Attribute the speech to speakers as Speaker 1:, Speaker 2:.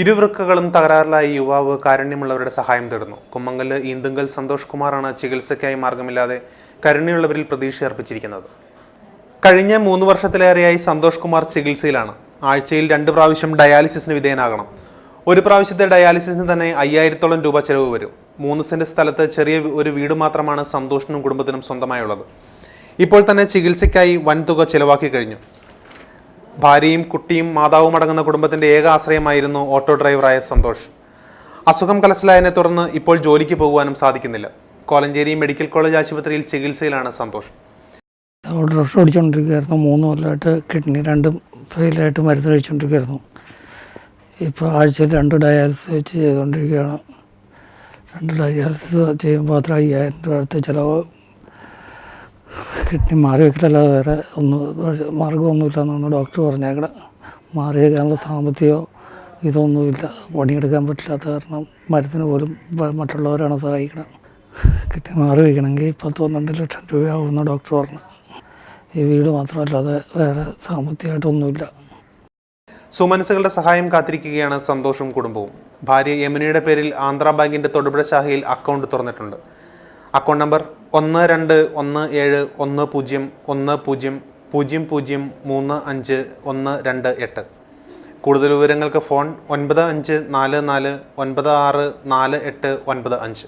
Speaker 1: ഇരുവൃക്കകളും തകരാറിലായി യുവാവ് കാരുണ്യമുള്ളവരുടെ സഹായം തേടുന്നു. കുമ്മങ്കൽ ഈന്തുങ്കൽ സന്തോഷ് കുമാറാണ് ചികിത്സയ്ക്കായി മാർഗമില്ലാതെ കരുണ്യമുള്ളവരിൽ പ്രതീക്ഷ അർപ്പിച്ചിരിക്കുന്നത്. കഴിഞ്ഞ മൂന്ന് വർഷത്തിലേറെയായി സന്തോഷ് കുമാർ ചികിത്സയിലാണ്. ആഴ്ചയിൽ രണ്ട് പ്രാവശ്യം ഡയാലിസിസിന് വിധേയനാകണം. ഒരു പ്രാവശ്യത്തെ ഡയാലിസിസിന് തന്നെ അയ്യായിരത്തോളം രൂപ ചെലവ് വരും. മൂന്ന് സെന്റ് സ്ഥലത്ത് ചെറിയ ഒരു വീട് മാത്രമാണ് സന്തോഷിനും കുടുംബത്തിനും സ്വന്തമായുള്ളത്. ഇപ്പോൾ തന്നെ ചികിത്സയ്ക്കായി വൻതുക ചെലവാക്കി കഴിഞ്ഞു. ഭാര്യയും കുട്ടിയും മാതാവും അടങ്ങുന്ന കുടുംബത്തിന്റെ ഏക ആശ്രയമായിരുന്നു ഓട്ടോ ഡ്രൈവറായ സന്തോഷ്. അസുഖം കലശലായതിനെ തുടർന്ന് ഇപ്പോൾ ജോലിക്ക് പോകുവാനും സാധിക്കുന്നില്ല. കോലഞ്ചേരി മെഡിക്കൽ കോളേജ് ആശുപത്രിയിൽ ചികിത്സയിലാണ് സന്തോഷ്.
Speaker 2: ഡ്രസ് ഓടിച്ചുകൊണ്ടിരിക്കുകയായിരുന്നു മൂന്ന് കൊല്ലമായിട്ട് കിഡ്നി രണ്ടും ഫെയിലായിട്ട് മരുന്ന് കഴിച്ചുകൊണ്ടിരിക്കുകയായിരുന്നു ഇപ്പോൾ ആഴ്ചയിൽ രണ്ട് ഡയാലിസിസ് വെച്ച് ചെയ്തുകൊണ്ടിരിക്കുകയാണ് രണ്ട് ഡയാലിസിസ് ചെയ്യുമ്പോൾ അത്ര അയ്യായിരം രൂപ അടുത്ത് ചിലവ് കിഡ്നി മാറി വയ്ക്കലല്ലാതെ വേറെ ഒന്നും മാർഗമൊന്നുമില്ല എന്നാണ് ഡോക്ടർ പറഞ്ഞേക്കണത് മാറി വയ്ക്കാനുള്ള സാമ്പത്തികമോ ഇതൊന്നുമില്ല. പണിയെടുക്കാൻ പറ്റില്ലാത്ത കാരണം മരുന്നിന് പോലും മറ്റുള്ളവരാണ് സഹായിക്കുന്നത് കിഡ്നി മാറി വയ്ക്കണമെങ്കിൽ പത്ത് പന്ത്രണ്ട് ലക്ഷം രൂപയാവുമെന്ന് ഡോക്ടർ പറഞ്ഞു. ഈ വീട് മാത്രമല്ലാതെ വേറെ സാമ്പത്തികമായിട്ടൊന്നുമില്ല.
Speaker 1: സുമനസുകളുടെ സഹായം കാത്തിരിക്കുകയാണ് സന്തോഷം കുടുംബവും. ഭാര്യ യമുനയുടെ പേരിൽ ആന്ധ്രാ ബാങ്കിന്റെ തൊടുപുഴ ശാഖയിൽ അക്കൗണ്ട് തുറന്നിട്ടുണ്ട്. അക്കൗണ്ട് നമ്പർ ഒന്ന് രണ്ട് ഒന്ന് ഏഴ് ഒന്ന് പൂജ്യം ഒന്ന് പൂജ്യം പൂജ്യം പൂജ്യം മൂന്ന് അഞ്ച് ഒന്ന് രണ്ട് എട്ട്. കൂടുതൽ വിവരങ്ങൾക്ക് ഫോൺ ഒൻപത് അഞ്ച് നാല് നാല് ഒൻപത് ആറ് നാല് എട്ട് ഒൻപത് അഞ്ച്.